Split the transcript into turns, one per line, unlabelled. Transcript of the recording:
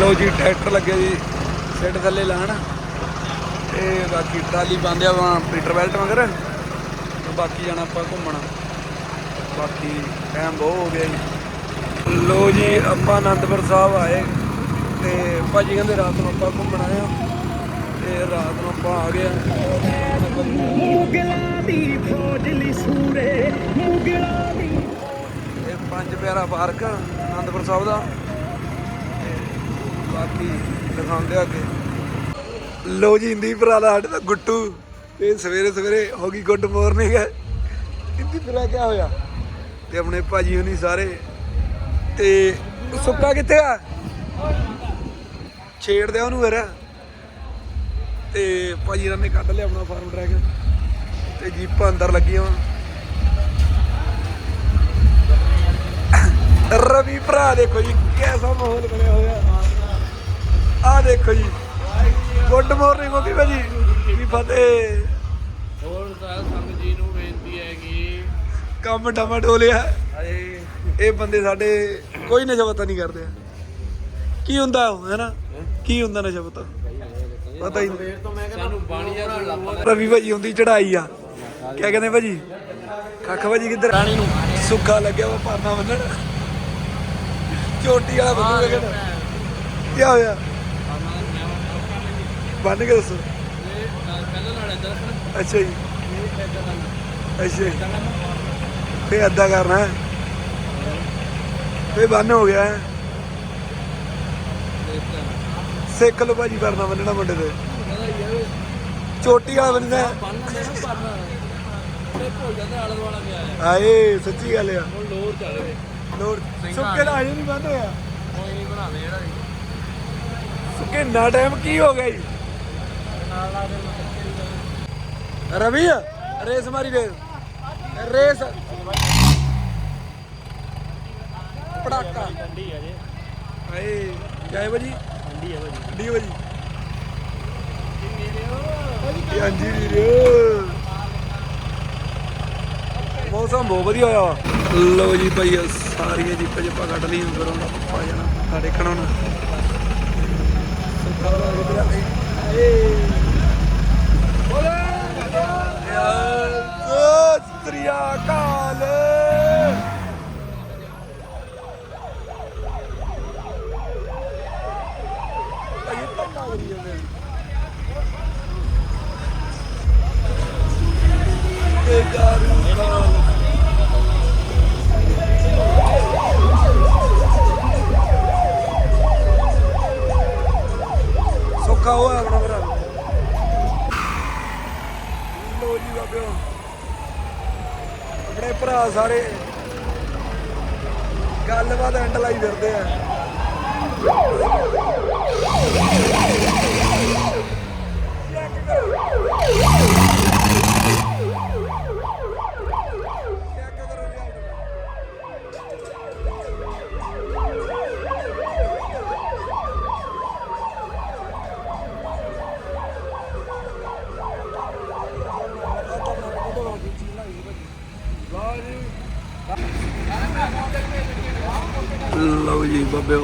ਲੋ ਜੀ, ਟਰੈਕਟਰ ਲੱਗੇ ਜੀ ਸਿੱਟ ਥੱਲੇ ਲਾਣ। ਤੇ ਬਾਕੀ ਟਰਾਲੀ ਬੰਦਿਆ ਵਾ ਪੀਟਰ ਬੈਲਟ ਮਗਰ। ਤੇ ਬਾਕੀ ਜਾਣਾ ਆਪਾਂ ਘੁੰਮਣ। ਬਾਕੀ ਟਾਈਮ ਬਹੁਤ ਹੋ ਗਿਆ ਜੀ। ਲੋ ਜੀ, ਆਪਾਂ ਆਨੰਦਪੁਰ ਸਾਹਿਬ ਆਏ। ਤੇ ਭਾਜੀ ਕਹਿੰਦੇ ਰਾਤ ਨੂੰ ਆਪਾਂ ਘੁੰਮਣ ਆਏ ਆ। ਤੇ ਰਾਤ ਨੂੰ ਆਪਾਂ ਆ ਗਏ
ਮੁਗਲਾਂ ਦੀ ਫੌਜ ਲਈ ਸੂਰੇ ਮੁਗਲਾਂ ਦੀ
ਇਹ ਪੰਜ ਪਿਆਰਾ ਪਾਰਕ ਆਨੰਦਪੁਰ ਸਾਹਿਬ ਦਾ। ਬਾਕੀ ਦਿਖਾਉਂਦੇ ਆ ਅੱਗੇ। ਲੋ ਜੀ, ਇੰਦੀ ਭਰਾ ਦਾ ਸਾਡੇ ਦਾ ਗੁੱਟੂ। ਇਹ ਸਵੇਰੇ ਸਵੇਰੇ ਹੋ ਗਈ ਗੁੱਡ ਮਾਰਨਿੰਗ। ਇੰਦੀ ਭਰਾ ਕੀ ਹੋਇਆ? ਤੇ ਆਪਣੇ ਭਾਜੀ ਹੁਣੀ ਸਾਰੇ। ਤੇ ਸੁੱਕਾ ਕਿੱਥੇ ਆ? ਛੇੜਦੇ ਆ ਉਹਨੂੰ ਫਿਰ। ਤੇ ਭਾਜੀ ਰਾਂ ਨੇ ਕੱਢ ਲਿਆ ਆਪਣਾ ਫਾਰਮ ਟਰੈਕ। ਤੇ ਜੀਪਾਂ ਅੰਦਰ ਲੱਗੀਆਂ। ਵਾ ਰਵੀ ਭਰਾ ਦੇਖੋ ਜੀ, ਕਿਹਦਾ ਮਾਹੌਲ ਬਣਿਆ ਹੋਇਆ। ਆ ਦੇਖੋ ਜੀ। ਗੁੱਡ ਮਾਰਨਿੰਗ ਹੋ ਗਈ ਭਾਜੀ। ਕੀ ਫਤਿਹ।
ਹੋਰ ਸਾਹਿਬ ਸੰਗਤ ਜੀ ਨੂੰ ਬੇਨਤੀ ਹੈ ਕਿ
ਕੰਮ ਡਮਾ ਡੋਲਿਆ ਇਹ ਬੰਦੇ ਸਾਡੇ ਕੋਈ ਨਸ਼ਾ ਪਤਾ ਨਹੀਂ ਕਰਦੇ ਕੀ ਹੁੰਦਾ ਉਹ ਹੈ ਨਾ ਕੀ ਹੁੰਦਾ ਨਸ਼ਾ ਪਤਾ? ਪਤਾ ਹੀ ਨਹੀਂ।
ਸਾਨੂੰ ਬਾਣੀਆਂ ਨੂੰ ਲੱਭਣਾ
ਰਵੀ ਭਾਜੀ ਹੁੰਦੀ ਚੜਾਈ ਆ। ਕਿਆ ਕਹਿੰਦੇ ਭਾਜੀ? ਕੱਖ ਭਾਜੀ ਕਿੱਧਰ? ਰਾਣੀ ਨੂੰ। ਸੁੱਕਾ ਲੱਗਿਆ ਵਾ ਪਰਨਾ ਬੰਨਣ। ਚੋਟੀ ਵਾਲਾ ਬੰਦੂ ਕੀ ਹੋਇਆ? ਬੰਨ ਕੇ ਦੱਸੋ।
ਪਹਿਲਾਂ ਨਾਲ ਇੱਧਰ
ਅੱਛਾ ਜੀ। ਅੱਛਾ ਜੀ। ਫੇ ਅੱਧਾ ਕਰਨਾ ਹੈ। ਫੇ ਬੰਨ ਹੋ ਗਿਆ। ਸਿੱਖ ਲੋ ਭਾਜੀ ਪਰਨਾ ਬੰਨਣਾ ਮੁੰਡੇ ਤੇ ਚੋਟੀ ਵਾਲਾ ਬੰਨਣਾ ਹੈ।
ਬੰਨ ਦੇ ਨਾ ਪਰਨਾ ਤੇ ਭੁੱਲ ਜਾਂਦਾ ਆਲੇ ਦੁਆਲਾ ਗਿਆ ਹੈ
ਹਾਏ ਸੱਚੀ ਗੱਲ ਆ।
ਲੋਰ ਚੱਲ ਵੇ
ਲੋੜ ਸੁੱਕੇ ਦਾ ਹਜੇ ਨਹੀਂ ਬੰਦ ਹੋਇਆ।
ਕੋਈ ਨਹੀਂ ਬਣਾਵੇ ਜਿਹੜਾ
ਸੁੱਕੇ ਨਾ ਟਾਈਮ ਕੀ ਹੋ ਗਿਆ ਜੀ? ਰਵੀ, ਰੇਸ ਮਾਰੀ ਵੇ ਰੇਸ। ਪੜਾਕਾ।
ਠੰਡੀ ਹੈ ਜੇ
ਹਾਏ ਕਿਆ ਭਾਜੀ।
ਠੰਡੀ ਹੈ ਭਾਜੀ
ਡੀ ਭਾਜੀ। ਇਹ ਹਾਂਜੀ ਵੀਰੇ ਮੌਸਮ ਬਹੁਤ ਵਧੀਆ ਹੋਇਆ ਵਾ। ਜੀ ਭਾਈ ਸਾਰੀਆਂ ਜੀਪਾਂ ਜੀਪਾਂ ਕੱਢ ਲਈਆਂ ਫਿਰ ਉਹਨਾਂ ਪਾ ਜਾਣਾ ਮੱਥਾ ਟੇਕਣ ਹੁਣ। ਸਤਿ ਬਾਬਿਓ ਆਪਣੇ ਭਰਾ ਸਾਰੇ ਗੱਲਬਾਤ ਐਂਡ ਲਾਈ ਫਿਰਦੇ ਆ। ਲਓ ਜੀ ਬਾਬੇ